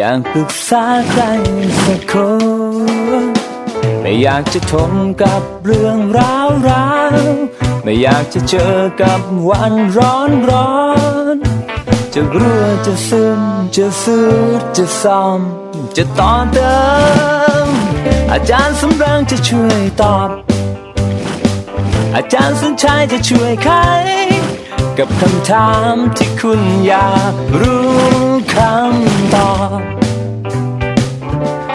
อยากปรึกษาใครสักคนไม่อยากจะทนกับเรื่องราวราวไม่อยากจะเจอกับวันร้อนร้อนจะรั่วจะซึมจะสืดจะซ่อมจะต่อเติม อาจารย์สำรังจะช่วยตอบ อาจารย์สัญชัยจะช่วยไขกับคำถามที่คุณอยากรู้ คำตอบ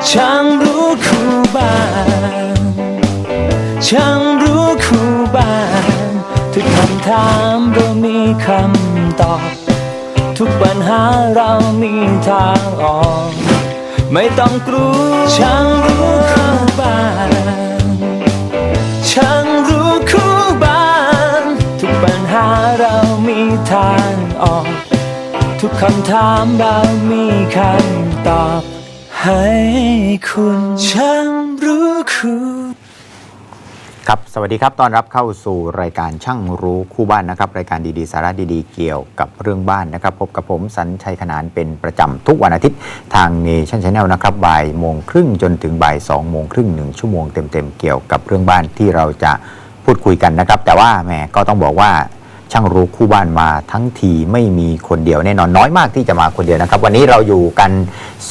ช่างรู้คู่บ้านช่างรู้คู่บ้านทุกคำถามเรามีคำตอบ ทุกปัญหาเรามีทางออก ไม่ต้องกลัวช่างรู้คู่บ้านช่างรู้คู่บ้าน ทุกปัญหาเรามีทางออก ทุกคำถามเรามีคำตอบให้คุณช่างรู้คู่ครับ สวัสดีครับ ต้อนรับเข้าสู่รายการช่างรู้คู่บ้านนะครับ รายการดีๆ สาระดีๆ เกี่ยวกับเรื่องบ้านนะครับ พบกับผมสันชัยขนานเป็นประจำทุกวันอาทิตย์ทางเนชั่นชาแนลนะครับ บ่ายโมงครึ่งจนถึงบ่ายสองโมงครึ่งหนึ่งชั่วโมงเต็มๆ เกี่ยวกับเรื่องบ้านที่เราจะพูดคุยกันนะครับ แต่ว่าแหมก็ต้องบอกว่า ช่างรู้คู่บ้านมาทั้งทีไม่มีคนเดียวแน่นอนน้อยมากที่จะมาคนเดียวนะครับ วันนี้เราอยู่กัน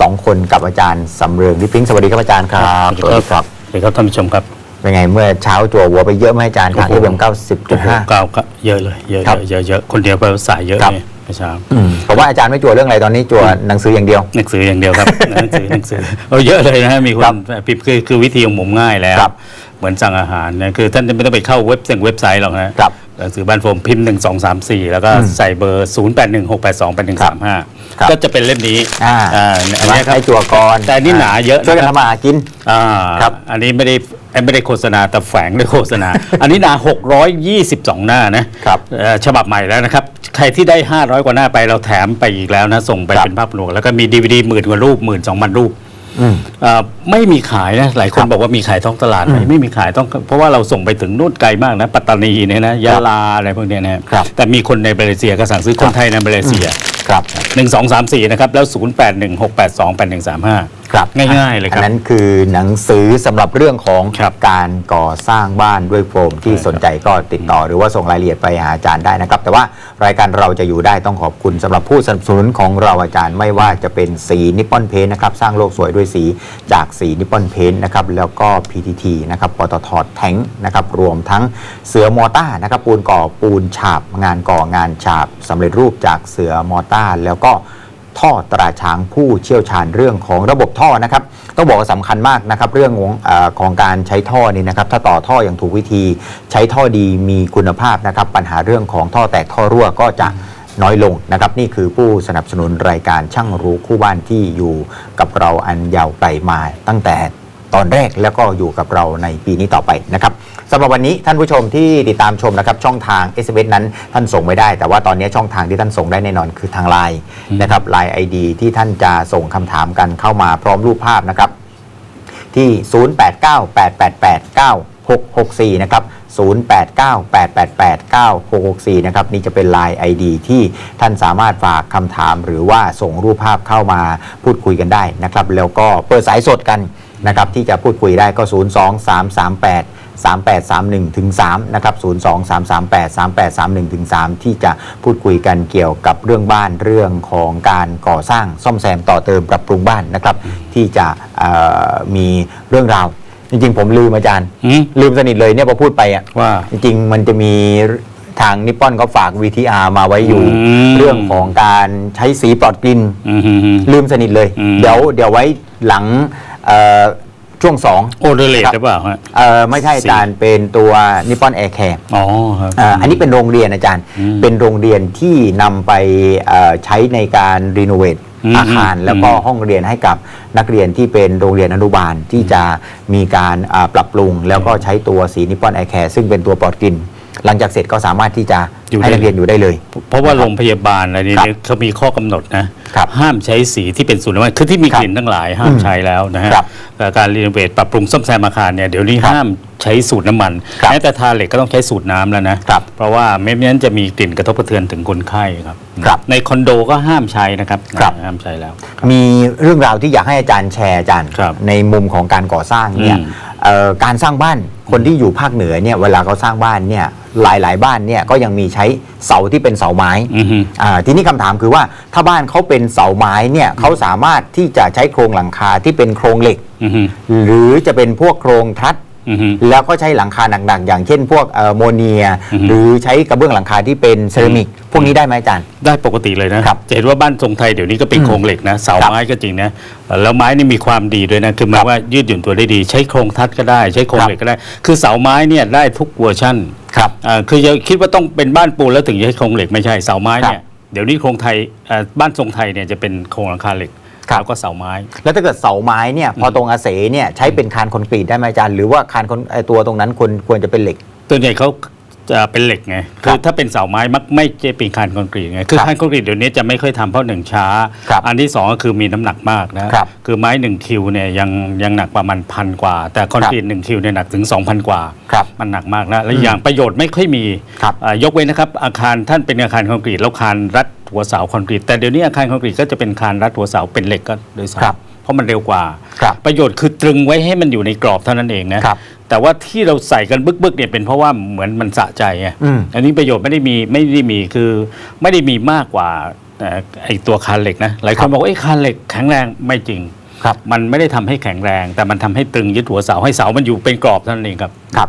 สองคนกับอาจารย์สำเริงลิปปิงสวัสดีครับอาจารย์ครับสวัสดีครับสวัสดีครับท่านผู้ชมครับเป็นไงเมื่อเช้าจัววัวไปเยอะไหมอาจารย์ทางโอ้ที่โหเบมเก้าสิบจุดห้าเก้าก็เยอะเลยเยอะครับเยอะเยอะคนเดียวไปสายเยอะครับ เนี่ยเมื่อเช้าผมว่าอาจารย์ไม่จัวเรื่องอะไรตอนนี้จัวหนังสืออย่างเดียว หนังสืออย่างเดียวครับ หนังสือหนังสือเอาเยอะเลยนะฮะมีคครันบพิมพ์คือคือวิธีของผมง่ายแล้วครับเหมือนสั่งอาหารนะคือท่านจะไม่ต้องไปเข้าเว็บเซ็นเว็บไซต์หรอกนะครับหนังสือบ้านผมพิมพ์หนึ่งสองสามสี่แล้วก็อืมใส่เบอร์ศูนย์แปดหนึ่งหกแปดสองแปดหนึ่งสามห้าครับก็จะเป็นเล่มนี้อ่าอ่าอันนี้ครับให้จัวก่อนแต่นี่หนาเยอะช่วยกันนะครับทำมาหากินอ่าครับ อันนี้ไม่ได้ ไม่ได้โฆษณาแต่แฝงด้วยโฆษณา อันนี้หนา622 หน้านะครับเอ่อฉบับใหม่แล้วนะครับ ใครที่ได้ 500 กว่าหน้าไปเราแถมไปอีกแล้วนะ ส่งไปครับเป็นภาพรวมแล้วก็มีดีวดีหมื่นกว่ารูปหมื่นสองพันรูปอืมเอ่อไม่มีขายนะ หลายคครันบบอกว่ามีขายท้องตลาดไหมไม่มีขายต้อง เพราะว่าเราส่งไปถึงนู่นไกลมากนะ ปัตตานีเนี่ยนะยะลาอะไรพวกเนี้ยนะครับแต่มีคนในมาเลเซียก็สั่งซื้อคนไทยในมาเลเซียครับหนึ่งสองสามสี่นะครับแล้วศูนย์แปดหนึ่งหกแปดสองแปดหนึ่งสามห้า ครับง่ายๆเลยครับอันนั้นคือหนังสือสำหรับเรื่องของครับการก่อสร้างบ้านด้วยโฟมที่ใช่ครับสนใจก็ติดต่อหรือว่าส่งรายละเอียดไปหาอาจารย์ได้นะครับ แต่ว่ารายการเราจะอยู่ได้ต้องขอบคุณสำหรับผู้สนับสนุนของเราอาจารย์ไม่ว่าจะเป็นสีนิปปอนเพนนะครับสร้างโลกสวยด้วยสีจากสีนิปปอนเพนนะครับแล้วก็ PTT นะครับปตทแทงนะครับรวมทั้งเสือมอต้านะครับปูนก่อปูนฉาบงานก่องานฉาบสำเร็จรูปจากเสือมอต้าแล้วก็ ท่อตราช้างผู้เชี่ยวชาญเรื่องของระบบท่อนะครับต้องบอกว่าสำคัญมากนะครับเรื่องของออของการใช้ท่อนี่นะครับถ้าต่อท่ออย่างถูกวิธีใช้ท่อดีมีคุณภาพนะครับปัญหาเรื่องของท่อแตกท่อรั่วก็จะน้อยลงนะครับนี่คือผู้สนับสนุนรายการช่างรู้คู่บ้านที่อยู่กับเราอันยาวไกลมาตั้งแต่ ตอนแรกแล้วก็อยู่กับเราในปีนี้ต่อไปนะครับสำหรับวันนี้ท่านผู้ชมที่ติดตามชมนะครับช่องทาง s อ s นั้นท่านส่งไม่ได้ แต่ว่าตอนนี้ช่องทางที่ท่านส่งได้แน่นอนคือทางไลน์นะครับ Line ID ที่ท่านจะส่งคำถามกันเข้ามาพร้อมรูปภาพนะครับที่ 0898889664 นะครับ 0898889664 นะครับ นี่จะเป็น Line ID ที่ท่านสามารถฝากคำถามหรือว่าส่งรูปภาพเข้ามาพูดคุยกันได้นะครับ แล้วก็เปิดสายสดกัน นะครับที่จะพูดคุยได้ก็ 02338 3831ถึง3นะครับ02338 3831ถึง3ที่จะพูดคุยกันเกี่ยวกับเรื่องบ้านเรื่องของการก่อสร้างซ่อมแซมต่อเติมปรับปรุงบ้านนะครับที่จะเอ่อมีเรื่องราวจริงๆ ผมลืมอาจารย์อืมลืมสนิทเลยเนี่ยพอพูดไปอะว่าจริงๆ มันจะมีทางนิปปอนเขาฝาก VTR มาไว้อยู่อืมเรื่องของการใช้สีปลอดกลิ่นอืมฮึฮึลืมสนิทเลยอืมเดี๋ยวเดี๋ยวไว้หลังเอ่อ ช่วงสองโอเดเลตหรือเปล่าฮะเอ่อไม่ใช่สีอาจารย์เป็นตัวนิปปอนแอร์แคร์อ๋อครับอันนี้เป็นโรงเรียนอาจารย์อืมเป็นโรงเรียนที่นำไปเอ่อใช้ในการรีโนเวทอืมอาคารอืมแล้วก็ห้องเรียนให้กับนักเรียนที่เป็นโรงเรียนอนุบาลที่จะมีการอ่าปรับปรุง แล้วก็ใช้ตัวสีนิปปอนแอร์แคร์ซึ่งเป็นตัวปลอดกลิ่นหลังจากเสร็จก็สามารถที่จะ อยู่ให้ได้นักเรียนอยู่ได้เลย เพราะว่าโรงพยาบาลอะไรนี้ครับเนี่ยเขามีข้อกำหนดนะครับห้ามใช้สีที่เป็นสูตรน้ำมันคือที่มีครับกลิ่นทั้งหลายห้ามอืมใช้แล้วนะฮะครับแต่การรีโนเวทปรับปรุงซ่อมแซมอาคารเนี่ยเดี๋ยวนี้ครับห้ามใช้สูตรน้ำมันครับแม้แต่ทาเหล็กก็ต้องใช้สูตรน้ำแล้วนะครับเพราะว่าไม่งั้นจะมีกลิ่นกระทบกระเทือนถึงคนไข้ครับ ครับในคอนโดก็ห้ามใช้นะครับครับ ห้ามใช้แล้ว มีเรื่องราวที่อยากให้อาจารย์แชร์อาจารย์ ครับในมุมของการก่อสร้างเนี่ยอืม เอ่อการสร้างบ้านคนที่อยู่ภาคเหนือเนี่ยเวลาเขาสร้างบ้านเนี่ยหลาย ๆ บ้านเนี่ยก็ยังมีใช้เสาที่เป็นเสาไม้อือฮึอ่าทีนี้คำถามคือว่าถ้าบ้านเขาเป็นเสาไม้เนี่ยเขาสามารถที่จะใช้โครงหลังคาที่เป็นโครงเหล็กอือฮึหรือจะเป็นพวกโครงทัดอือฮึแล้วก็ใช้หลังคาหนักๆอย่างเช่น พวกเอ่อโมเนียอือฮึหรือใช้กระเบื้องหลังคาที่เป็นเซรามิกพวกนี้ได้ไหมอาจารย์ ได้ปกติเลยนะครับ จะเห็นว่าบ้านทรงไทยเดี๋ยวนี้ก็เป็นอืมโครงเหล็กนะเสาครับไม้ก็จริงนะแล้วไม้นี่มีความดีด้วยนะคือหมายว่ายืดหยุ่นตัวได้ดี ใช้โครงทัดก็ได้ ใช้โครงครับเหล็กก็ได้ คือเสาไม้เนี่ยได้ทุกเวอร์ชั่น ครับอ่าคือจะคิดว่าต้องเป็นบ้านปูนแล้วถึงจะใช้โครงเหล็กไม่ใช่เสาไม้เนี่ยครับเดี๋ยวนี้โครงไทยอ่าบ้านทรงไทยเนี่ยจะเป็นโครงหลังคาเหล็กครับ แล้วก็เสาไม้ แล้วถ้าเกิดเสาไม้เนี่ยพอตรงอาเสเนี่ยใช้เป็นคานคอนกรีตได้ไหมอาจารย์หรือว่าคานคอนไอ้ตัวตรงนั้นควรควรจะเป็นเหล็ก ตัวใหญ่เขา จะเป็นเหล็กไงครัคืบอถ้าเป็นเสาไม้มักไม่ใช่เป็นคานคอนกรีตไงคือครับคานคอนกรีตเดี๋ยวนี้จะไม่ค่อยทำเพราะหนึ่งช้า ครับอันที่สองก็คือมีน้ำหนักมากนะครับคือไม้หนึ่งคิวเนี่ยยังยังหนักประมาณพันกว่า แต่คอนกรีตหนึ่งคิวเนี่ยหนักถึง 2,000 กว่า ครับมันหนักมากนะและอย่างประโยชน์ไม่ค่อยมีครับอ่ายกเว้นนะครับอาคารท่านเป็นอาคารคอนกรีตแล้วคานรัดหัวเสาคอนกรีตแต่เดี๋ยวนี้อาคารคอนกรีตก็จะเป็นคานรัดหัวเสาเป็นเหล็กก็โดยสารครับ เพราะมันเร็วกว่า ครับ ประโยชน์คือตรึงไว้ให้มันอยู่ในกรอบเท่านั้นเองนะครับ แต่ว่าที่เราใส่กันบึกๆเนี่ยเป็นเพราะว่าเหมือนมันสะใจไงอืม อันนี้ประโยชน์ไม่ได้มีไม่ได้มีคือไม่ได้มีมากกว่าเอ่อไอตัวคานเหล็กนะหลายคนบอกว่าไอ้ยคานเหล็กแข็งแรงไม่จริง ครับ มันไม่ได้ทำให้แข็งแรง แต่มันทำให้ตรึงยึดหัวเสาให้เสามันอยู่เป็นกรอบเท่านั้นเองครับ ครับ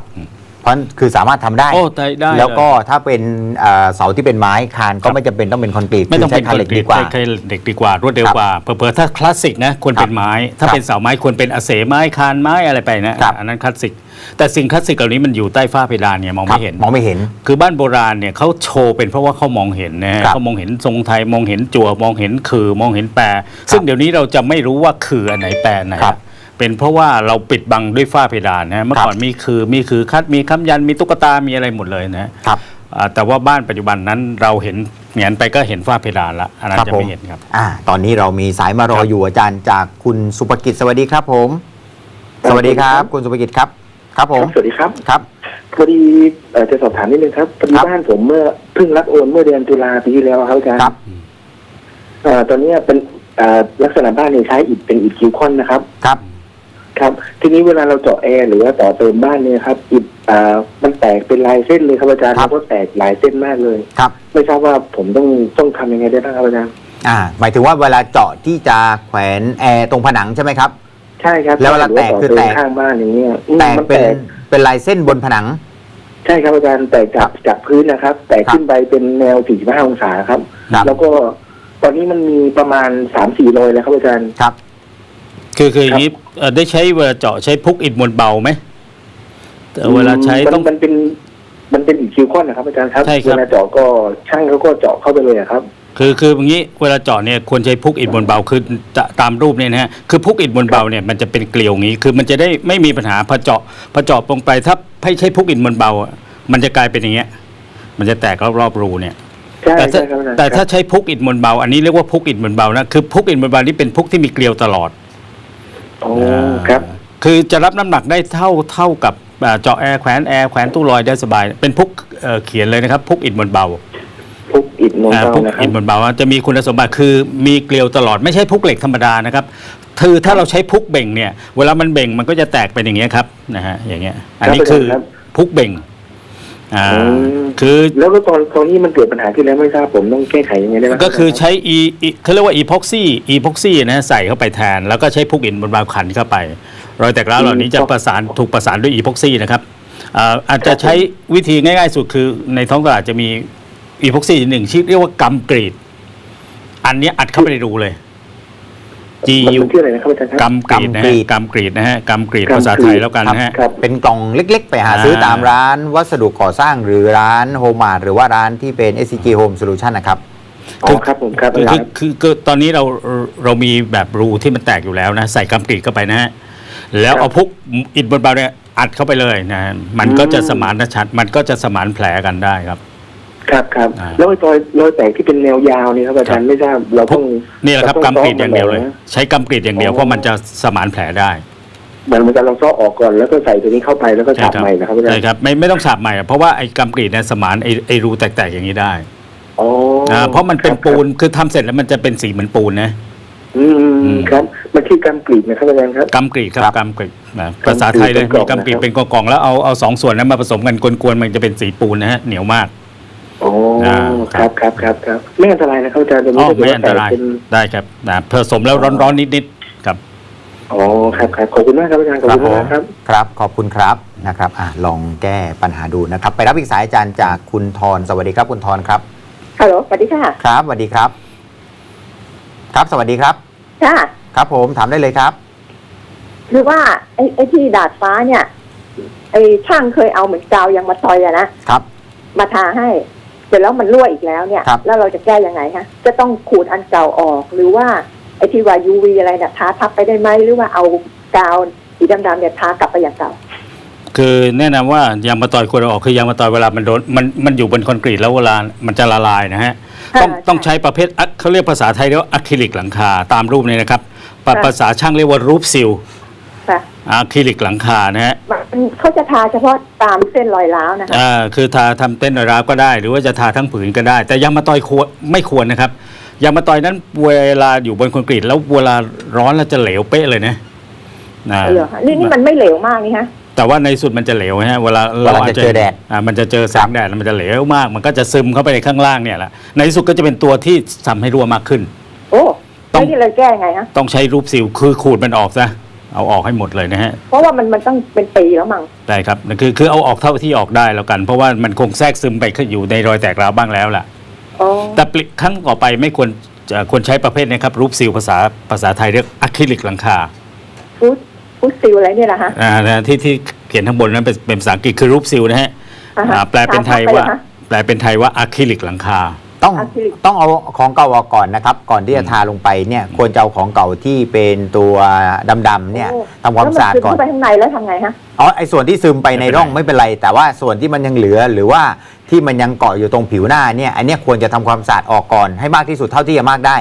เพราะคือสามารถทำได้ โอ้ได้ได้แล้วก็เลยถ้าเป็นเอ่อเสาที่เป็นไม้คานก็ไม่จำเป็นต้องเป็นคอนกรีตไม่ต้องคืเป็นใช้คานเหล็กดีกว่า ใช้เหล็กดีกว่ารวดเร็วครับกว่าเผลอๆถ้าคลาสสิกนะควรเป็นไม้ ถ้าครับเป็นเสาไม้ควรเป็นอเสไม้คานไม้อะไรไปนะครับ อันนั้นคลาสสิก แต่สิ่งคลาสสิกเหล่านี้มันอยู่ใต้ฝ้าเพดานเนี่ยมองครับไม่เห็น มองไม่เห็น คือบ้านโบราณเนี่ยเขาโชว์เป็นเพราะว่าเขามองเห็นนะฮะครับเขามองเห็นทรงไทยมองเห็นจั่วมองเห็นคือมองเห็นแปรซึ่งเดี๋ยวนี้เราจะไม่รู้ว่าคืออันไหนแปรอันไหนครับ เป็นเพราะว่าเราปิดบังด้วยฝ้าเพดานนะฮะเมื่อครับก่อนมีคือมีคือคัดมีคำยันมีตุ๊กตามีอะไรหมดเลยนะครับอ่าแต่ว่าบ้านปัจจุบันนั้นเราเห็นเหงียนไปก็เห็นฝ้าเพดานละอันนั้นครับจะผมไม่เห็นครับอ่าตอนนี้เรามีสายมารอครับอยู่อาจารย์จากคุณสุภกิจสวัสดีครับผมครับสวัสดีครับ คุณสุภกิจครับ ครับผมครับสวัสดีครับครับพอดีเอ่อจะสอบถามนิดนึงครับพอดีครับบ้านผมเมื่อเพิ่งรับโอนเมื่อเดือนตุลาปีที่แล้วครับอาจารย์ครับเอ่อตอนเนี้ยเป็นเอ่อลักษณะบ้านเนี่ยใช้อิฐเป็นอิฐคิวคอนนะครับครับ ครับ ทีนี้เวลาเราเจาะแอร์หรือว่าต่อเติมบ้านเนี่ยครับอิฐเอ่อมันแตกเป็นลายเส้นเลยครับอาจารย์ครับ แล้วก็แตกหลายเส้นมากเลย ครับ ไม่ทราบว่าผมต้องต้องทำยังไงได้บ้างครับอาจารย์อ่า หมายถึงว่าเวลาเจาะที่จะแขวนแอร์ตรงผนังใช่ไหมครับ ใช่ครับแล้วเวลาแตกหรืคือว่าแตต่อกเติมข้างบ้านอย่างเงี้ยอืมแตกมันเป็นแตกเป็นลายเส้นบนผนัง ใช่ครับอาจารย์แตกจากจากพื้นนะครับ แตกครับขึ้นไปเป็นแนว 45 องศาครับ ครับ แล้วก็ตอนนี้มันมีประมาณ 3-4รอยแล้วครับอาจารย์ ครับ คือคืออย่างนี้เอ่อได้ใช้เวลาเจาะใช้พุกอิฐมวลเบาไหมแต่เวลาใช้มันต้อง มันเป็นมันเป็นอีกคิวคอนนะครับอาจารย์ครับใช่ครับ เวลาเจาะก็ช่างเขาก็เจาะเข้าไปเลยอะครับ คือคืออย่างนี้เวลาเจาะเนี่ยควรใช้พุกอิฐมวลเบาคือจะตามรูปเนี่ยนะฮะคือพุกอิฐมวลเบาเนี่ยมันจะเป็นเกลียวอย่างนี้ คือมันจะได้ไม่มีปัญหาพอเจาะพอเจาะลงไปถ้าไม่ใช้พุกอิฐมวลเบาอะมันจะกลายเป็นอย่างเงี้ย มันจะแตกรอบๆรูเนี่ย ใช่แต่ถ้าใช่ครับอาจารย์แต่ถ้าครับใช้พุกอิฐมวลเบา อันนี้เรียกว่าพุกอิฐมวลเบานะคือพุกอิฐมวลเบานี่เป็นพุกที่มีเกลียวตลอด โอ้ครับ คือจะรับน้ำหนักได้เท่าเท่ากับอ่าเจาะแอร์แขวนแอร์แขวนตู้ลอยได้สบาย เป็นพุกเอ่อเขียนเลยนะครับ พุกอิฐมวลเบาพุกอิฐมวลอ่าเบาพุกนะครัอิบฐมวลเบาจะมีคุณสมบัติคือมีเกลียวตลอดไม่ใช่พุกเหล็กธรรมดานะครับคือถ้าเราใช้พุกเบ่งเนี่ย เวลามันเบ่งมันก็จะแตกเป็นอย่างเงี้ยครับนะฮะอย่างเงี้ย อันนี้คือพุกเบ่ง อ่าคือแล้วก็ตอนตอนนี้มันเกิดปัญหาขึ้นแล้วไม่ทราบผมต้องแก้ไขยังไงได้บ้างก็คือใช้อีอีเขาเรียกว่าอีพ็อกซี่อีพ็อกซี่นะฮะใส่เข้าไปแทน แล้วก็ใช้พุกอิฐบนบางขันเข้าไป รอยแตกร้าวเหล่านี้จะประสานถูกประสานด้วยอีพ็อกซี่นะครับอ่าอาจจะใช้วิธีง่ายๆสุดคือในท้องตลาดจะมีอีพ็อกซี่หนึ่งชื่อเรียกว่ากำกรีด อันเนี้ยอัดเข้าไปในรูเลย G มัน U เป็นชื่ออะไรนะครับอาจารย์ครับกำกรีดนะฮะกำกรีดนะฮะกำกรีดภาษาไทยแล้วกันนะฮะ ครับ เป็นกล่องเล็ก ๆ ไปหาอ่าซื้อตามร้านวัสดุก่อสร้างหรือร้านโฮมมาร์ทหรือว่าร้านที่เป็น SCG Home Solution นะครับ อ๋อครับผมครับคืออาคืจาอรย์คือคือตอนนี้เราเรามีแบบรูที่มันแตกอยู่แล้วนะ ใส่กำกรีดเข้าไปนะฮะ แล้วเอาพุกอิฐบนเบาเนี่ยอัดเข้าไปเลยนะฮะมันก็จะสมานชัด มันก็จะสมานแผลกันได้ครับ ครับครับอ่า แล้วไอ้รอยรอยแตกที่เป็นแนวยาวนี่ครับอาจารย์ไม่ทราบเราต้องนี่แหละครับเาต้กำกรีดอย่างเดียวเลยซ้มมันหน่นะใช้กำกรีดอย่างเดียวอ๋อเพราะมันจะสมานแผลได้เหมือนเหมือนกันเราซ้อออกก่อนแล้วก็ใส่ตัวนี้เข้าไปแล้วก็ใช่ฉาบใหม่นะครับอาจารใช่ย์ครับไม่ไม่ต้องฉาบใหม่อะเพราะว่าไอ้กำกรีดเนี่ยสมานไอ้ไอ้รูแตกๆอย่างนี้ได้อ๋ออ่าเพราะมันเป็นปูนคือทำเสร็จแล้วมันจะเป็นสีเหมือนปูนนะ อืมอืมครับมันคือกำกรีดนะครับอาจารย์ครับ กำกรีดครับครับกำกรีดนะภาษาไทยเลยเป็นกล่มีองกำกรีดนะครับ เป็นกล่องๆแล้วเอาเอาสองส่วนนั้นมาผสมกันกวนๆมันจะเป็นสีปูนนะฮะเหนียวมากโอ้อ่าครับครับครับครับไม่อันตรายนะครับอาจารย์ตรงอ๋นี้อถ้าเกิดไม่ว่าอันตรายเป็นได้ครับนะผสมแล้วร้อนๆนิดๆครับอ๋อครับครับขอบคุณมากครับอาจารย์ขอบคุณมากครับครับขอบคุณครับนะครับอะลองแก้ปัญหาดูนะครับ ไปรับอีกสายอาจารย์จากคุณทรสวัสดีครับคุณทรครับฮัลโหลสวัสดีค่ะครับสวัสดีครับ ครับสวัสดีครับค่ะครับผมถามได้เลยครับคือว่าไอ้ไอ้ที่ดาดฟ้าเนี่ยไอ้ช่างเคยเอาเหมือนกาวยางมาตอยอะนะครับ มาทาให้เส ร็จแล้วมันรั่วอีกแล้วเนี่ย ครับ แล้วเราจะแก้ยังไงคะจะต้องขูดอันเก่าออก หรือว่าไอ้ที่ว่า UV อะไรเนี่ยทาทับไปได้ไหมหรือว่าเอากาวสีดำๆเนี่ยทากลับไปอย่างเก่า คือแนะนำว่ายางมะตอยควรเอาออกคือยางมะตอยเวลามันโดนมันมันอยู่บนคอนกรีตแล้วเวลามันจะละลายนะฮะต้องใช่ต้องใช้ประเภทอะเขาเรียกภาษาไทยเรียกว่าอะคริลิกหลังคาตามรูปนี้นะครับภาค่ะ ภาษาช่างเรียกว่ารูปซิลค่ะ อะคริลิกหลังคานะฮะมันเขาจะทาเฉพาะตามเส้นรอยร้าวนะคะอ่าคือทาทำเต้นร้าวก็ได้ หรือว่าจะทาทั้งผืนก็ได้ แต่ยางมะตอยควรไม่ควรนะครับยางมะตอยนั้นเวลาอยู่บนคอนกรีตแล้วเวลาร้อนแล้วจะเหลวเป๊ะเลยนะนะเหรอคะนี่นี่มันไม่เหลวมากนี่ฮะ แต่ว่าในสุดมันจะเหลวฮะเวลาเวลาจะเจอแดด อ่ามันจะเจอแสงแดดแล้วมันจะเหลวมาก มันก็จะซึมเข้าไปในข้างล่างเนี่ยแหละในที่สุดก็จะเป็นตัวที่ทำให้รั่วมากขึ้น โอ้ต้แล้องวที่เราแก้ยังไงฮะต้องใช้รูปซิลคือขูดมันออกซะ เอาออกให้หมดเลยนะฮะ เพราะว่ามันมันต้องเป็นปีแล้วมั้งได้ครับคือคือเอาออกเท่าที่ออกได้แล้วกัน เพราะว่ามันคงแทรกซึมไปอยู่ในรอยแตกร้าวบ้างแล้วล่ะอ๋อแต่ปลิครั้งต่อไปไม่ควรจะควรใช้ประเภทเนี้ครับ รูปซิลภาษาภาษาไทยเรียกอะคริลิกหลังคาฟูดฟูดซิลอะไรเนี่ยแหละฮะอ่านะที่ที่เขียนข้างบนนั้นเป็นเป็นภาษาอังกฤษคือรูปซิลนะฮะอ่าฮะอ่าแปลเป็นไทยว่าทาทับไปเหรอคะแปลเป็นไทยว่าอะคริลิกหลังคา ต้องอะคริลิกต้องเอาของเก่าออกก่อนนะครับ ก่อนที่จะทาลงไปเนี่ยควรจะเอาของเก่าที่เป็นตัวดำๆเนี่ยโอ้ทำความสะอาดแล้วนซึก่อนเข้าไปข้างในแล้วทำไงฮะ อ๋อไอ้ส่วนที่ซึมไปในไม่เป็นไรร่องไม่เป็นไร แต่ว่าส่วนที่มันยังเหลือหรือว่าที่มันยังเกาะอยู่ตรงผิวหน้าเนี่ยอันเนี้ยควรจะทำความสะอาดออกก่อนให้มากที่สุดเท่าที่จะมากได้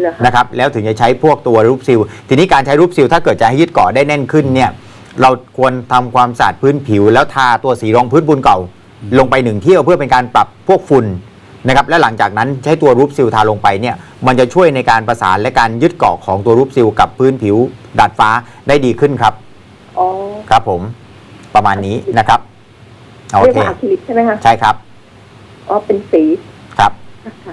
เหรอคะ นะครับแล้วถึงจะใช้พวกตัวรูปซิล ทีนี้การใช้รูปซิลถ้าเกิดจะให้ยึดเกาะได้แน่นขึ้นเนี่ยเราควรทำความสะอาดพื้นผิว แล้วทาตัวสีรองพื้นปูนเก่า ลงไปหนึ่งเที่ยวเพื่อเป็นการปรับพวกฝุ่น นะครับและหลังจากนั้นใช้ตัวรูปซิลทาลงไปเนี่ยมันจะช่วยในการประสานและการยึดเกาะของตัวรูปซิลกับพื้นผิวดาดฟ้าได้ดีขึ้นครับอ๋อครับผมประมาณนี้นะครับโอเรียกเคว่าอะคริลิกใช่ไหมคะใช่ครับอ๋อเป็นสีครับ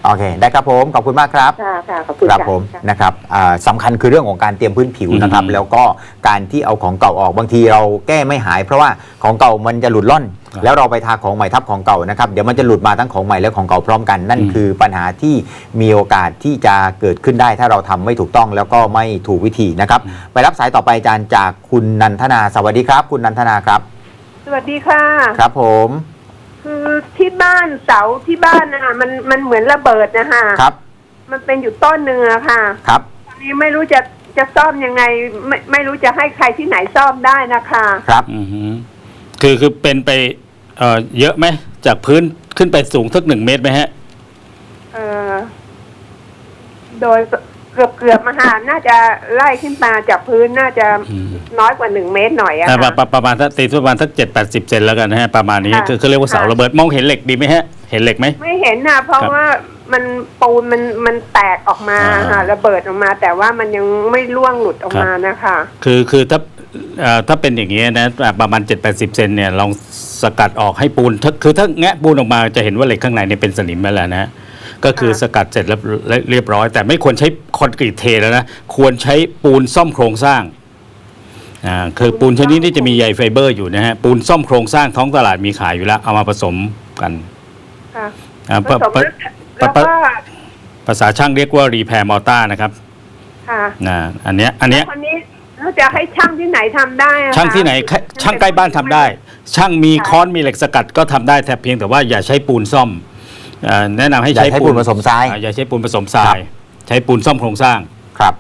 โอเค ได้ครับผม ขอบคุณมากครับ ค่ะค่ะขอบคุณครับะผมค่ะนะครับอ่าสำคัญคือเรื่องของการเตรียมพื้นผิวนะครับ อืมแล้วก็การที่เอาของเก่าออกบางทีเราแก้ไม่หาย เพราะว่าของเก่ามันจะหลุดล่อน ครับแล้วเราไปทาของใหม่ทับของเก่านะครับเดี๋ยวมันจะหลุดมาทั้งของใหม่และของเก่าพร้อมกัน นั่นอืม คือปัญหาที่มีโอกาสที่จะเกิดขึ้นได้ ถ้าเราทำไม่ถูกต้องแล้วก็ไม่ถูกวิธีนะครับ ไปรับสายต่อไปอาจารย์จากคุณนันทนาสวัสดีครับ คุณนันทนาครับ สวัสดีค่ะ ครับผม คือที่บ้านเสาที่บ้านนะคะมันมันเหมือนระเบิดนะคะครับ มันเป็นอยู่ต้นเนื้อะค่ะครับ ตอนนี้ไม่รู้จะจะซ่อมยังไง ไม่ไม่รู้จะให้ใครที่ไหนซ่อมได้นะคะครับ อือฮึคือคือเป็นไปเอ่อเยอะไหมจากพื้นขึ้นไปสูงสักหนึ่งเมตรไหมฮะ เออโดย เกือบเกือบมาหาน่าจะไล่ขึ้นมาจากพื้นน่าจะอืม น้อยกว่าหนึ่งเมตรหน่อยอะอ่าประปค่ะระประมาณถ้าตีประมาณสักเจ็ดแปดสิบเซนแล้วกันนะฮะประมาณนี้ค่ะคือคือเรียกว่าเสาค่ะ ระเบิดมองเห็นเหล็กดีไหมฮะ เห็นเหล็กไหม ไม่เห็นนะเพราะครับว่ามันปูนมันมันแตกออกมาอ่า ค่ะระเบิดออกมา แต่ว่ามันยังไม่ร่วงหลุดออกครับมานะคะคือคือถ้าเอ่อถ้าเป็นอย่างนี้นะประมาณ 7 8 0เซนเนี่ยลองสกัดออกให้ปูนถ้าคือถ้าแงะปูนออกมาจะเห็นว่าเหล็กข้างในเนี่ยเป็นสนิมไปแล้วนะฮะ ก็คือค่ะสกัดเสร็จแล้วเรียบร้อย แต่ไม่ควรใช้คอนกรีตเทแล้วนะ ควรใช้ปูนซ่อมโครงสร้างอ่าคือปูนชนิดนี้จะมีใยไฟเบอร์อยู่นะฮะปูนซ่อมโครงสร้างท้องตลาดมีขายอยู่แล้วเอามาผสมกันค่ะอ่าผสมปะแล้วปะแล้วก็ภาษาช่างเรียกว่ารีแพร์มอต้านะครับค่ะนะอันเนี้ยอันเนี้ยคนนี้เราจะให้ช่างที่ไหนทำได้อะคะช่างที่ไหนแค่ช่างใกล้บ้านทำได้ ช่างมีค้อนมีเหล็กสกัดก็ทำได้แต่เพียงแต่ว่าอย่าใช้ปูนซ่อมเอ่อ แนะนำให้อย่าใช้ปูนผสมทรายอ่อย่าใช้ปูนผสมทราครัยบใช้ปูนซ่อมโครงสร้างครับ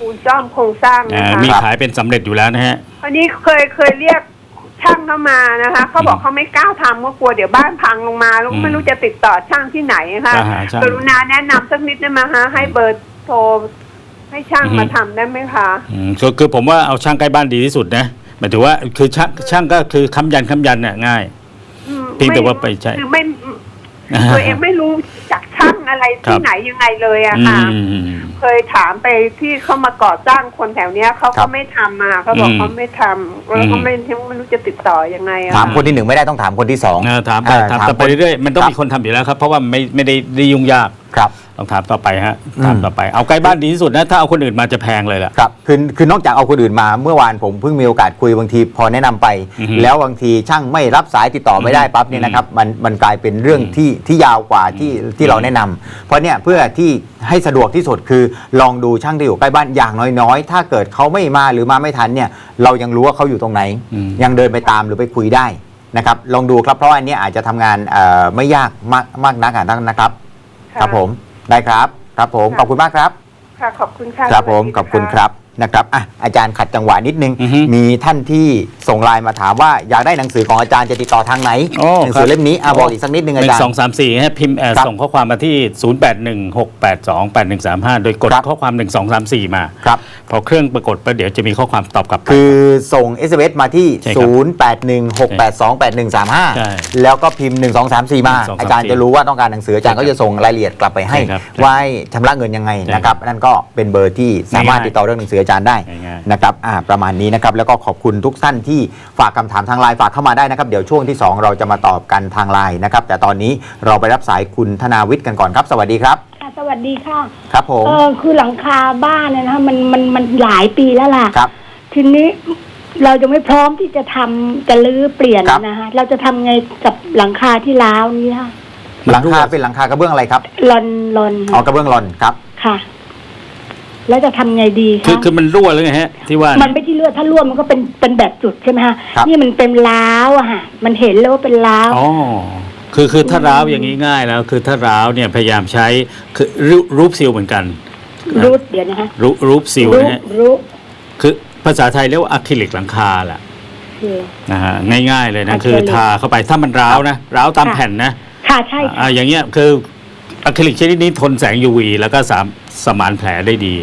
ปูนซ่อมโครงสร้างเอ่นะอคะมีขายเป็นสำเร็จอยู่แล้วนะฮะคนนี้เคยเคยเรียกช่างเข้ามานะคะเขาบอกเขาไม่กล้าทำก็กลัวเดี๋ยวบ้านพังลงมาแล้วอืมไม่รู้จะติดต่อช่างที่ไหนนะคะอ่าฮะช่างกรุณาแนะนำสักนิดได้ไหมคะให้เบอร์โทรให้ช่างอือฮึมาทำได้ไหมคะอืมคือคือผมว่าเอาช่างใกล้บ้านดีที่สุดนะหมายถึงว่าคือช่างช่างก็คือค้ำยันค้ำยันน่ะง่ายอืมเพียงแต่ว่าไปใช้คือไม่ ตัวเองไม่รู้จักชช่างอะไรครัที่บไหนยังไงเลยอะอืค่ะมเคยถามไปที่เขามาก่อสร้างคนแถวเนี้ยเขาครัก็บไม่ทำมาเขาบอกอืมเขาไม่ทำแล้วก็ไม่ไม่รู้จะติดต่อยังไงอะถามคนที่หนึ่งไม่ได้ต้องถามคนที่สองเออถามไปเออถามถามต่อไปคนเรื่อยๆมันต้องครับมีคนทำอยู่แล้วครับ เพราะว่าไม่ไม่ได้ได้ยุ่งยาก ครับ ต้องถามต่อไปฮะอืมถามต่อไป เอาใกล้บ้านดีที่สุดนะ ถ้าเอาคนอื่นมาจะแพงเลยล่ะครับคือคือนอกจากเอาคนอื่นมาเมื่อวานผมเพิ่งมีโอกาสคุยบางทีพอแนะนำไปอือฮึแล้วบางทีช่างไม่รับสายติดต่อไม่ได้ปั๊บเนี่ยนะครับมันมันกลายเป็นเรื่องที่ที่ยาวกว่าที่ที่เราแนะนำเพราะเนี่ยเพื่อที่ให้สะดวกที่สุดคือลองดูช่างที่อยู่ใกล้บ้านอย่างน้อยๆ ถ้าเกิดเขาไม่มาหรือมาไม่ทันเนี่ยเรายังรู้ว่าเขาอยู่ตรงไหนอืมยังเดินไปตามหรือไปคุยได้นะครับลองดูครับเพราะว่าอันเนี้ยอาจจะทำงานเอ่อไม่ยากมากมากนักอะนะครับะครับผม ได้ครับ ครับผม ขอบคุณมากครับ ค่ะ ขอบคุณค่ะครับผม สวัสดีขอบคุณะครับ นะครับอะอาจารย์ขัดจังหวะนิดนึง อือฮึมีท่านที่ส่งไลน์มาถามว่าอยากได้หนังสือของอาจารย์จะติดต่อทางไหนโอ้หนังสืครัอบ เล่มนี้อะบอกอีกสักนิดนึงหอานึ่จารงสองย์ สามสี่ให้พิมพ์เอ่อครับส่งข้อความมาที่ 0 8 1 6 8 2 8 1 3 5 โดยกดครับ ข้อความ 1 2 3 4 มา ครับ พอเครื่องปรากฏไปเดี๋ยวจะมีข้อความตอบกลับไป คือส่ง SMS มาที่ ใช่ครับ0816828135ใช่แล้วก็พิมพ์ 1 2 3 4 มา 1 2 3อาจารย์จะรู้ว่าต้องการหนังสืออาจารย์ก็จะส่งรายละเอียดกลับไปให้ใช่ครับว่าให้ชำระเงินยังไงใช่นะครับ นั่นก็เป็นเบอร์ที่สามารถง่ายๆ ติดต่อเรื่องหนังสืออาจารย์ได้ง่ายๆนะครับอ่าประมาณนี้นะครับแล้วก็ขอบคุณทุกท่านที่ฝากคำถามทางไลน์ฝากเข้ามาได้นะครับเดี๋ยวช่วงที่ 2 เราจะมาตอบกันทางไลน์นะครับแต่ตอนนี้เราไปรับสายคุณธนาวิทย์กันก่อนครับ สวัสดีครับค่ะสวัสดีค่ะครับผมเออคือหลังคาบ้านเนี่ยนะคะมันมันมันหลายปีแล้วล่ะครับ ทีนี้เราจะไม่พร้อมที่จะทำจะรื้อเปลี่ยนครับนะคะเราจะทำไงกับหลังคาที่ร้าวนี้ค่ะหลังคาเป็นหลังคากระเบื้องอะไรครับลอนลอนอ๋อกระเบื้องลอนครับค่ะ แล้วจะทำไงดีคือคะคือมันรั่วหรือไงฮะ ที่ว่ามันไม่ที่เลือดถ้ารั่วมันก็เป็นเป็นแบบจุดใช่ไหมคะครับ นี่มันเป็นร้าวอะค่ะมันเห็นเลยว่าเป็นร้าว อ๋อคือคือถ้าร้าวอย่างนี้ง่ายแล้ว คือถ้าร้าวเนี่ยพยายามใช้คือรูรูปซิลเหมือนกันรูดเดี๋ยวนะคะรูรูปซิลรูนะฮะรูดคือภาษาไทยเรียกว่าอะคริลิกหลังคาแหละคือ นะฮะง่ายๆเลยนะอะคริลิกคือทาเข้าไปถ้ามันร้าวนะร้าวตามค่ะ แผ่นนะ ค่ะใช่ค่ะ อ่าอย่างเงี้ยคืออะคริลิกชนิดนี้ทนแสง UV แล้วก็สามสมานแผลได้ดี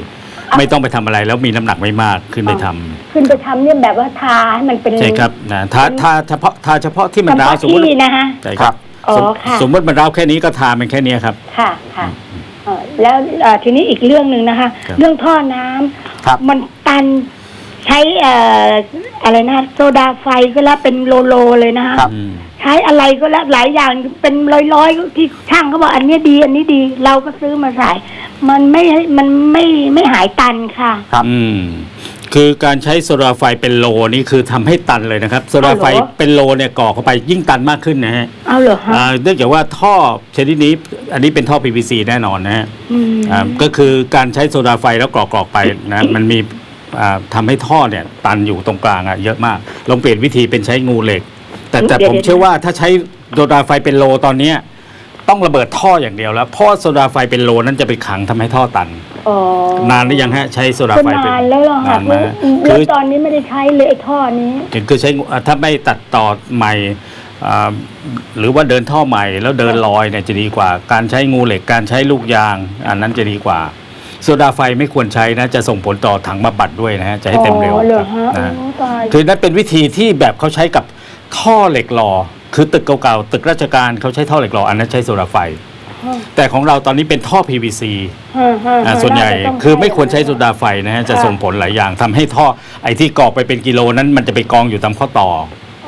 ไม่ต้องไปทำอะไรแล้วมีน้ำหนักไม่มากขึ้นไปทำขึ้นไปทำเนี่ยแบบว่าทาให้มันเป็นใช่ครับนะถ้าถ้าเฉพาะถ้าเฉพาะที่เฉมันร้าวพาะสมมติที่นะคะใช่ครับอ๋อสมค่ะ สมมติมันร้าวแค่นี้ก็ทามันแค่เนี้ยครับ ค่ะค่ะเอ่อแล้วเอ่อทีนี้อีกเรื่องหนึ่งนะคะ ครับ เรื่องท่อน้ำครับมันตันใช้เอ่ออะไรนะโซดาไฟก็แล้วเป็นโลโลเลยนะคะ ครับ อืม ใช้อะไรก็แล้วหลายอย่างเป็นร้อยๆที่ช่างเขาบอกอันเนี้ยดี อันนี้ดี เราก็ซื้อมาใส่มันไม่มันไม่ไม่หายตันค่ะ ครับ อืม คือการใช้โซดาไฟเป็นโลนี่คือทำให้ตันเลยนะครับโซดาไฟเอาเหรอเป็นโลเนี่ยก่อเข้าไปยิ่งตันมากขึ้นนะฮะเอาเหรอฮะอ่าเนื่องจากว่าท่อชนิดนี้ อันนี้เป็นท่อ PVC แน่นอนนะฮะอืมอ่าก็คือการใช้โซดาไฟแล้วกรอกๆไปนะมันมีอ่าทำให้ท่อเนี่ยตันอยู่ตรงกลางอะเยอะมากลองเปลี่ยนวิธีเป็นใช้งูเหล็ก แต่แต่เดี๋ยวผมเดี๋ยวเชื่อว่าถ้าใช้โซดาไฟเป็นโลตอนเนี้ยต้องระเบิดท่ออย่างเดียวแล้วเพราะโซดาไฟเป็นโลนั้นจะไปขังทำให้ท่อตัน อ๋อนานหรือยังฮะใช้โซดาก็ไฟเป็นนานแล้วเหรอคะนานมาแล้คืวอตอนนี้ไม่ได้ใช้เลยไอ้ท่อนี้ คือใช้งูอะถ้าไม่ตัดต่อใหม่อ่าหรือว่าเดินท่อใหม่แล้วเดินลอยเนี่ยจะดีกว่า การใช้งูเหล็กการใช้ลูกยาง อันนั้นจะดีกว่า โซดาไฟไม่ควรใช้นะ จะส่งผลต่อถังบำบัดด้วยนะฮะจะให้เต็มเร็วอ๋อเหรอครับฮะนะโอ้ตาย คือนั่นเป็นวิธีที่แบบเขาใช้กับ ท่อเหล็กหล่อคือตึกเก่าๆตึกราชการเขาใช้ท่อเหล็กหล่ออันนั้นใช้โซดาไฟ แต่ของเราตอนนี้เป็นท่อ PVC ฮะฮะอ่าฮะส่วนใหญ่าจะต้งคือไม่ควรใช้โซดาไฟนะฮะจะส่งผลหลายอย่างทำให้ท่อไอ้ที่กรอกไปเป็นกิโลนั้นมันจะไปกองอยู่ตามข้อต่อ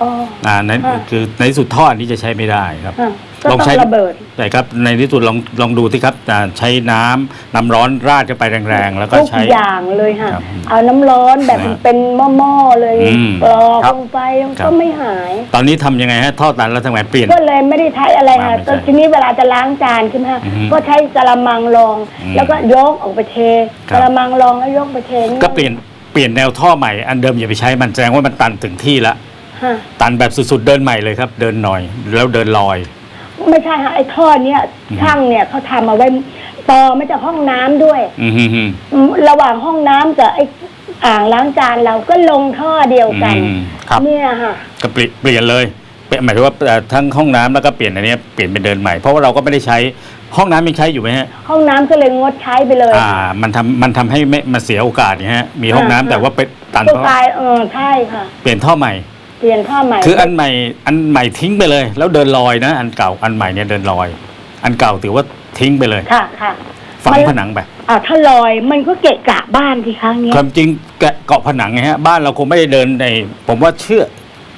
อ๋อ อ่านั้นค่ะคือในที่สุดท่ออันนี้จะใช้ไม่ได้ครับฮะก็ลองต้อใช้ งระเบิดใช่ครับในที่สุดลองลองดูที่ครับอ่าใช้น้ำน้ำร้อนราดเข้าไปแรงๆ แล้วก็ทุกใช้ อย่างเลยค่ะ ครับเอาน้ำร้อนแบบนะเป็นหม้อๆเลยอืมกรอกครับลงไปครัก็บ ไม่หาย ตอนนี้ทำยังไงฮะท่อตันแล้วทำไงเปลี่ยน ก็เลยไม่ได้ใช้อะไรค่ะไม่ใช่ก็ทีนี้เวลาจะล้างจานใช่ไหมคะอือฮึก็ใช้กระมังรอง อืมแล้วก็ยกออกไปเทครักบระมังรองแล้วยกไปเทก็เปลี่ยนเปลี่ยนแนวท่อใหม่อันเดิมอย่าไปใช้มันแสดงว่ามันตันถึงที่ละ ฮะตันแบบสุดๆเดินใหม่เลยครับ เดินหน่อย แล้วเดินลอย ไม่ใช่ค่ะไอ้ท่อเนี้ยอืมช่างเนี่ยเขาทำเอาไว้ต่อมาจากห้องน้ำด้วยอืมฮึ่มฮึ่ม อืมระหว่างห้องน้ำกับไอ้อ่างล้างจานเราก็ลงท่อเดียวกัน อืมครับ เนี่ยค่ะ ก็เปลี่ยนเปลี่ยนเลยเปลี่ยนหมายถึงว่าเอ่อทั้งห้องน้ำแล้วก็เปลี่ยนอันเนี้ยเปลี่ยนเป็นเดินใหม่เพราะว่าเราก็ไม่ได้ใช้ห้องน้ำยังใช้อยู่ไหมฮะห้องน้ำก็เลยงดใช้ไปเลยอ่า มันทำมันทำให้ไม่มาเสียโอกาสเนี่ยฮะมีห้องน้ำอ่าแต่ว่าเป็นตันก็เพราะกลายเออใช่ค่ะ เปลี่ยนท่อใหม่ เปลี่ยนท่อใหม่คืออันใหม่อันใหม่ทิ้งไปเลย แล้วเดินลอยนะ อันเก่าอันใหม่เนี่ยเดินลอย อันเก่าถือว่าทิ้งไปเลยค่ะค่ะฝังมันผนังไปอ่าวถ้าลอยมันก็เกะกะบ้านที่ครั้งนี้ยความจริงแกะเกาะผนังไงฮะบ้านเราคงไม่ได้เดินใน ผมว่าเชื่อ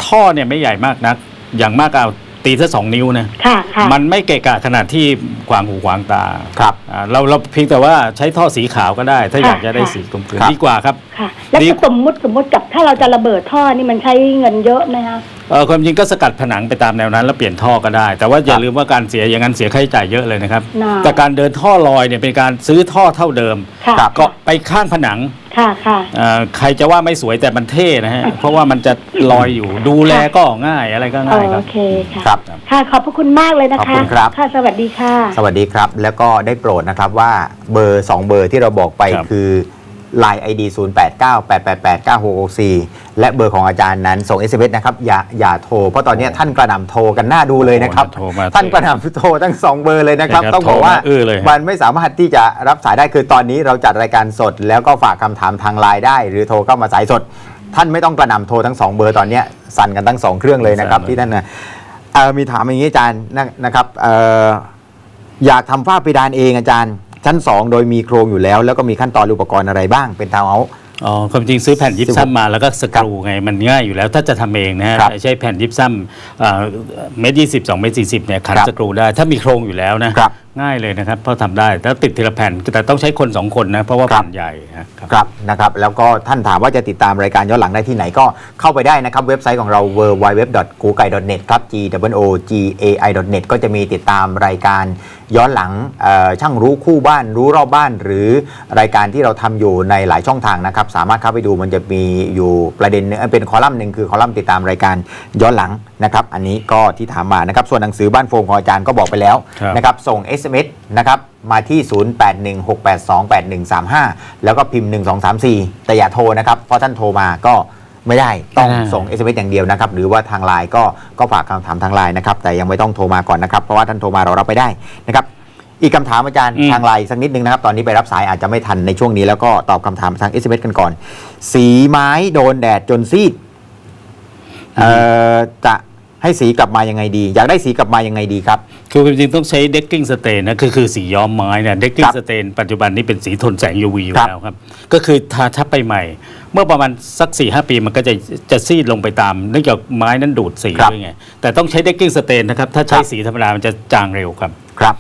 ท่อเนี่ยไม่ใหญ่มากนัก อย่างมากเอา ตีแค่สองนิ้วนะค่ะค่ะ มันไม่เกะกะขนาดที่ขวางหูขวางตาครับอ่าเราเราเพียงแต่ว่าใช้ท่อสีขาวก็ได้ ถ้าค่ะอยากจะได้ค่ะสีกลมกลืนครับ ดีกว่าครับ ค่ะ แล้วดีก็สมมุติสมมุติกับถ้าเราจะระเบิดท่อนี่มันใช้เงินเยอะไหมคะ เออความจริงก็สกัดผนังไปตามแนวนั้น แล้วเปลี่ยนท่อก็ได้ แต่ว่าอย่าลืมว่าการเสียอย่างนั้นเสียค่าใช้จ่ายเยอะเลยนะครับ น่าแต่การเดินท่อลอยเนี่ยเป็นการซื้อท่อเท่าเดิม ค่ะครับก็ไปข้างผนังค่ะค่ะ เอ่อใครจะว่าไม่สวยแต่มันเท่นะฮะ เพราะว่ามันจะลอยอยู่ดูแลก็ง่ายอะไรก็ง่ายคโอรับเคค่ะ ครับ ค่ะ ขอบพระคุณมากเลยนะคะ ขอบคุณครับ ค่ะ สวัสดีค่ะ สวัสดีครับ แล้วก็ได้โปรดนะครับว่าเบอร์ 2 เบอร์ที่เราบอกไปครับ คือ Line ID 0898889664 และเบอร์ของอาจารย์นั้นส่ง SMS นะครับ อย่าอย่าโทร เพราะตอนนี้ท่านกระหน่ำโทรกันหน้าดูเลยนะครับ โทรมาท่านกระหน่ำโทรทั้ง 2 เบอร์เลยนะครับ นะครับต้องบอกว่าโทรมาอื้อเลยมันไม่สามารถที่จะรับสายได้คือตอนนี้เราจัดรายการสด แล้วก็ฝากคำถามทางไลน์ได้ หรือโทรเข้ามาสายสด ท่านไม่ต้องกระหน่ำโทรทั้งสองเบอร์ตอนเนี้ยสั่นกันทั้งสองเครื่องเลยนะครับที่ท่านนะเอ่อมีถามอย่างนี้อาจารย์นะนะครับเอ่ออยากทำฝ้าเพดานเองอาจารย์ ชั้น 2 โดยมีโครงอยู่แล้ว แล้วก็มีขั้นตอนอุปกรณ์อะไรบ้างเป็นทาวน์เฮาส์ อ๋อความจริงซื้อแผ่นยิปซัมมาแล้วก็สกรูไง มันง่ายอยู่แล้วถ้าจะทำเองนะฮะครับใช้แผ่นยิปซัมเอ่อเมตรยี่สิบสองเมตรสี่สิบเนี่ยขันครับสกรูได้ ถ้ามีโครงอยู่แล้วนะครับง่ายเลยนะครับเพราะทำได้แล้วติดทีละแผ่นแต่ต้องใช้คนสองคนนะเพราะว่าครับ แผ่นใหญ่นะครับ ครับนะครับแล้วก็ท่านถามว่าจะติดตามรายการย้อนหลังได้ที่ไหนก็เข้าไปได้นะครับ เว็บไซต์ของเรา w w w g o g a i n e t ครับ g w o g a i net ก็จะมีติดตามรายการย้อนหลังเอ่อช่างรู้คู่บ้านรู้รอบบ้าน หรือรายการที่เราทำอยู่ในหลายช่องทางนะครับ สามารถเข้าไปดูมันจะมีอยู่ประเด็นหนึงเอ่อเป็นคอลัมน์หนึ่งคือคอลัมน์ติดตามรายการย้อนหลังนะครับ อันนี้ก็ที่ถามมานะครับส่วนหนังสือบ้านโฟมของอาจารย์ก็บอกไปแล้วครับ นะครับส่ง SMS นะครับมาที่ 0816828135 แล้วก็พิมพ์ 1234 แต่อย่าโทรนะครับ เพราะท่านโทรมาก็ไม่ได้ต้องไม่ได้ส่ง SMS อย่างเดียวนะครับ หรือว่าทางไลน์ก็ก็ฝากคำถามทางไลน์นะครับ แต่ยังไม่ต้องโทรมาก่อนนะครับ เพราะว่าท่านโทรมาเรารับไปได้นะครับอีกคำถามอาจารย์อืมทางไลน์สักนิดนึงนะครับ ตอนนี้ไปรับสายอาจจะไม่ทันในช่วงนี้แล้วก็ตอบคำถามทาง SMS กันก่อน สีไม้โดนแดดจนซีดเอ่อจะ ให้สีกลับมายังไงดี อยากได้สีกลับมายังไงดีครับ คือจริงๆต้องใช้เด็กกิ้งสเตนนะคือคือสีย้อมไม้เนี่ยเด็กกิ้คงรับสเตนปัจจุบันนี้เป็นสีทนแสง UV อยู่ครับแล้วครับ ก็คือทาทับไปใหม่ เมื่อประมาณสัก4ีหปีมันก็จะจะซีดลงไปตามเนื่องจากไม้นั้นดูดสีครับด้วยไงแต่ต้องใช้เด็กกิ้งสเตนนะครับถ้าใช้ครับสีธรรมดามันจะจางเร็วครับครับ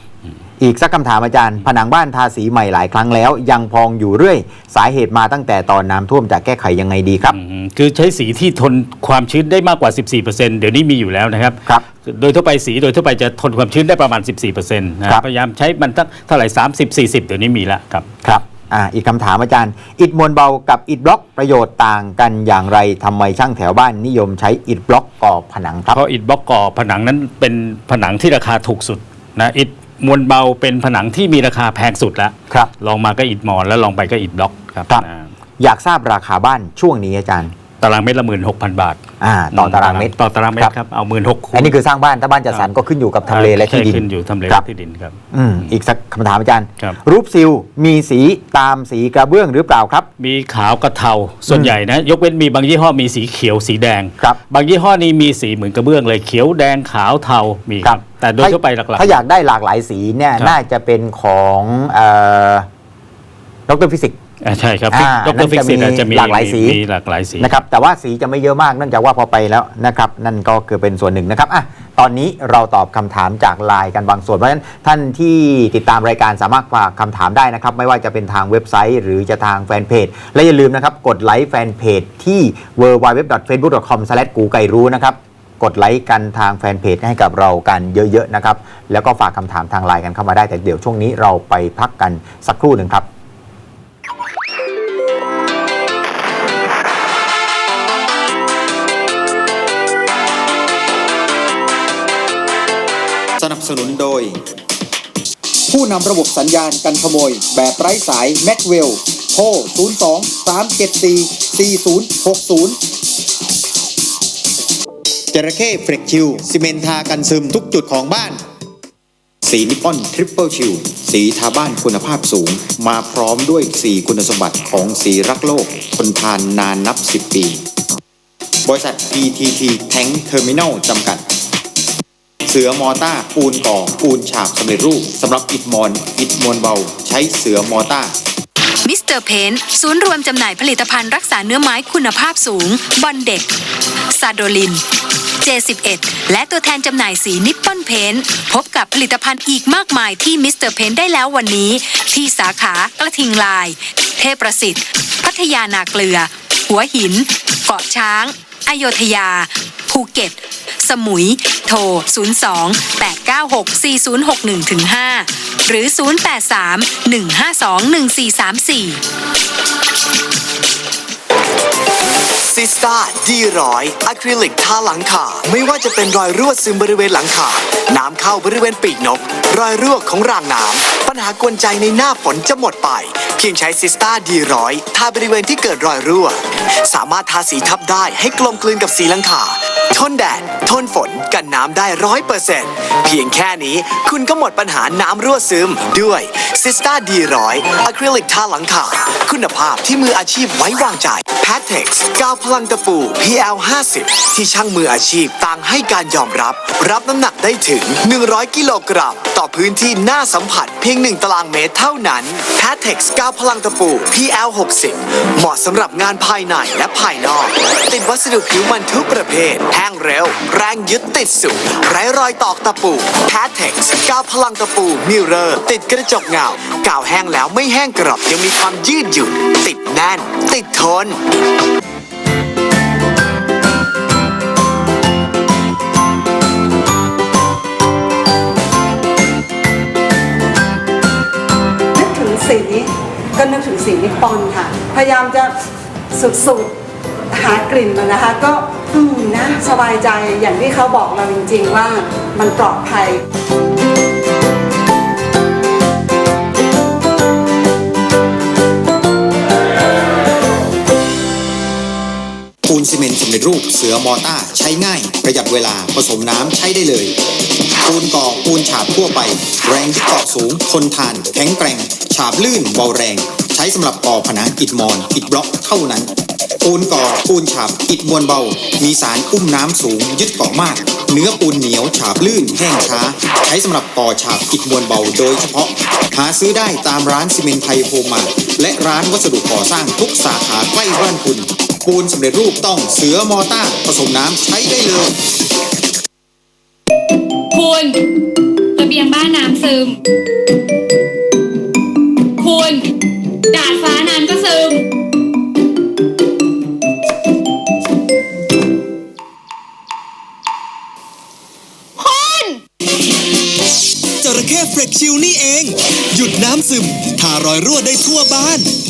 อีกสักคำถามอาจารย์ ผนังบ้านทาสีใหม่หลายครั้งแล้ว ยังพองอยู่เรื่อย สาเหตุมาตั้งแต่ตอนน้ำท่วมจะแก้ไขยังไงดีครับ อืมคือใช้สีที่ทนความชื้นได้มากกว่า 14%เดี๋ยวนี้มีอยู่แล้วนะครับ ครับ โดยทั่วไปสีโดยทั่วไปจะทนความชื้นได้ประมาณ 14%นะครับ พยายามใช้มันสักเท่าไหร่ 30 40 เดี๋ยวนี้มีแล้วครับ ครับอ่าอีกคำถามอาจารย์ อิฐมวลเบากับอิฐบล็อกประโยชน์ต่างกันอย่างไรทำไมช่างแถวบ้านนิยมใช้อิฐบล็อกก่อผนังครับ เพราะอิฐบล็อกก่อผนังนั้นเป็นผนังที่ราคาถูกสุดนะอิฐ มวลเบาเป็นผนังที่มีราคาแพงสุดแล้วครับ ลองมาก็อิฐมอนแล้วลองไปก็อิฐบล็อกครับครับ อ่า อยากทราบราคาบ้านช่วงนี้อาจารย์ ตารางเมตรละหมื่นหกพันบาทอ่าต่อตารางเมตรต่อตารางเมตครัรบครับเอาหมื่นหกอันนี้คือสร้างบ้านถ้าบ้านจัดสรรก็ขึ้นอยู่กับทำเลและที่ดินขึ้นอยู่ทำเลครับและที่ดินครับอืมอีกสักคำถามอาจารย์ครับรูปซิลมีสีตามสีกระเบื้องหรือเปล่าครับ มีขาวกับเทาส่วนใหญ่นะยกเว้นมีบางยี่ห้อมีสีเขียวสีแดงครับบางยี่ห้อนี้มีสีเหมือนกระเบื้องเลยเขียวแดงขาวเทามีครับแต่โดยทั่วไปหลักถ้าอยากได้หลากหลายสีเนี่ยครับน่าจะเป็นของดรฟิสิกส์ๆ อ่าใช่ครับอ่าดรฟิกซิตนั่นจะมีจะมีหลากหลายสีมีหลากหลายสีนะครับแต่ว่าสีจะไม่เยอะมากเนื่องจากว่าพอไปแล้วนะครับนั่นก็คือเป็นส่วนหนึ่งนะครับอะตอนนี้เราตอบคำถามจากไลน์กันบางส่วนเพราะฉะนั้นท่านที่ติดตามรายการสามารถฝากคำถามได้นะครับ ไม่ว่าจะเป็นทางเว็บไซต์ หรือจะทางแฟนเพจ และอย่าลืมนะครับกดไลค์แฟนเพจที่ w w w f a c e b o o k c o m กูไก่รู้นะครับกดไลค์กันทางแฟนเพจให้กับเรากันเยอะๆนะครับแล้วก็ฝากคำถามทางไลน์กันเข้ามาได้แต่เดี๋ยวช่วงนี้เราไปพักกันสักครู่หนึ่งครับ สนับสนุนโดย ผู้นำระบบสัญญาณกันขโมย แบบไร้สายแม็กเวลโทร 02 374 4060จระเข้เฟรกชิลซีเมนทากันซึมทุกจุดของบ้าน สีนิปปอนทริปเปิลชิลสีทาบ้านคุณภาพสูง มาพร้อมด้วย4คุณสมบัติของสีรักโลก ทนทานนานนับ 10 ปี บริษัท PTT Tank Terminal จำกัด เสือมอต้าปูนก่อปูนฉาบสำเร็จรูปสำหรับอิฐมอน อิฐมวลเบา ใช้เสือมอต้ามิสเตอร์เพนศูนย์รวมจำหน่ายผลิตภัณฑ์รักษาเนื้อไม้คุณภาพสูง บอนเด็ก ซาโดลิน J11 และตัวแทนจำหน่ายสีนิปปอนเพนพบกับผลิตภัณฑ์อีกมากมายที่มิสเตอร์เพนได้แล้ววันนี้ ที่สาขากระทิงลาย เทพประสิทธิ์ พัทยานาเกลือ หัวหิน เกาะช้าง อโยธยา ภูเก็ต สมุย โทร 02 896 4061 5 หรือ 083 152 14ซิสตาดีร้อยอะคริลิกทาหลังคาไม่ว่าจะเป็นรอยรั่วซึมบริเวณหลังคาน้ำเข้าบริเวณปีกนก รอยรั่วของรางน้ำปัญหากวนใจในหน้าฝนจะหมดไป เพียงใช้ซิสตาดีร้อยทาบริเวณที่เกิดรอยรั่ว สามารถทาสีทับได้ให้กลมกลืนกับสีหลังคา ทนแดด ทนฝน กันน้ำได้ร้อยเปอร์เซ็นต์เพียงแค่นี้คุณก็หมดปัญหาน้ำรั่วซึมด้วยซิสตาดีร้อยอะคริลิกทาหลังคาคุณภาพที่มืออาชีพไว้วางใจ p a t e x กาวพลังตะปู PL 50ที่ช่างมืออาชีพต่างให้การยอมรับ รับน้ำหนักได้ถึง 100 กิโลกรัม ต่อพื้นที่หน้าสัมผัสเพียง 1 ตารางเมตรเท่านั้น p a t e x กาวพลังตะปู PL 60เหมาะสำหรับงานภายในและภายนอก ติดวัสดุผิวมันทุกประเภทแงเร็ว แรงยึดติดสูงไร้รอยตอกตะปู p a t e x กาวพลังตะปูมิเรอร์ ติดกระจกเงากาวแห้งแล้วไม่แห้งกรอบยังมีความยืดหยุ่นติดแน่น ติดทนนึกถึงสีก็นึกถึงสีนิปปอนค่ะ พยายามจะสุดๆ หากลิ่นมันนะคะ ก็อืมนะสบายใจอย่างที่เขาบอกเราจริงๆว่ามันปลอดภัยปูนซีเมนต์สำเร็จรูปเสือมอต้าใช้ง่าย ประหยัดเวลาผสมน้ำใช้ได้เลยปูนก่อปูนฉาบทั่วไป แรงยึดเกาะสูงทนทาน แข็งแกร่ง ฉาบลื่นเบาแรง ใช้สำหรับก่อผนังอิฐมอนอิฐบล็อกเท่านั้น ปูนก่อปูนฉาบอิฐมวลเบา มีสารอุ้มน้ำสูง ยึดเกาะมาก เนื้อปูนเหนียวฉาบลื่นแห้งช้า ใช้สำหรับก่อฉาบอิฐมวลเบาโดยเฉพาะ หาซื้อได้ตามร้านซีเมนต์ไทยโฮมมาและร้านวัสดุก่อสร้างทุกสาขาใกล้บ้านคุณ ปูนสำเร็จรูปต้องเสือมอต้าผสมน้ำใช้ได้เลย คุณระเบียงบ้านน้ำซึม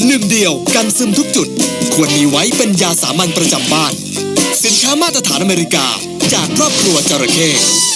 หนึ่งเดียวกันซึมทุกจุด ควรมีไว้เป็นยาสามัญประจำบ้าน สินค้ามาตรฐานอเมริกา จากครอบครัวจระเข้